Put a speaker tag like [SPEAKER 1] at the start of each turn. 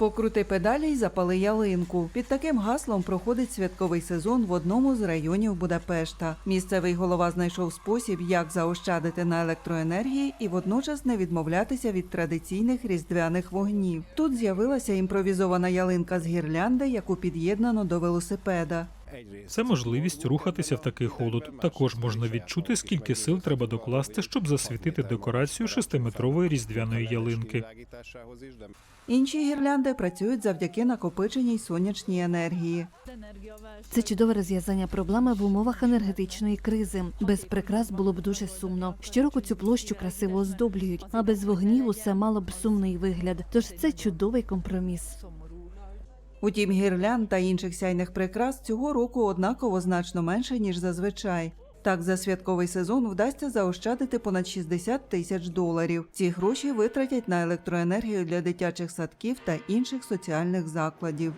[SPEAKER 1] Покрути педалі й запали ялинку. Під таким гаслом проходить святковий сезон в одному з районів Будапешта. Місцевий голова знайшов спосіб, як заощадити на електроенергії і водночас не відмовлятися від традиційних різдвяних вогнів. Тут з'явилася імпровізована ялинка з гірлянди, яку під'єднано до велосипеда.
[SPEAKER 2] Це можливість рухатися в такий холод. Також можна відчути, скільки сил треба докласти, щоб засвітити декорацію шестиметрової різдвяної ялинки.
[SPEAKER 1] Інші гірлянди працюють завдяки накопиченій сонячній енергії.
[SPEAKER 3] Це чудове розв'язання проблеми в умовах енергетичної кризи. Без прикрас було б дуже сумно. Щороку цю площу красиво оздоблюють, а без вогнів усе мало б сумний вигляд. Тож це чудовий компроміс.
[SPEAKER 1] Утім, гірлянд та інших сяйних прикрас цього року однаково значно менше, ніж зазвичай. Так, за святковий сезон вдасться заощадити понад 60 тисяч доларів. Ці гроші витратять на електроенергію для дитячих садків та інших соціальних закладів.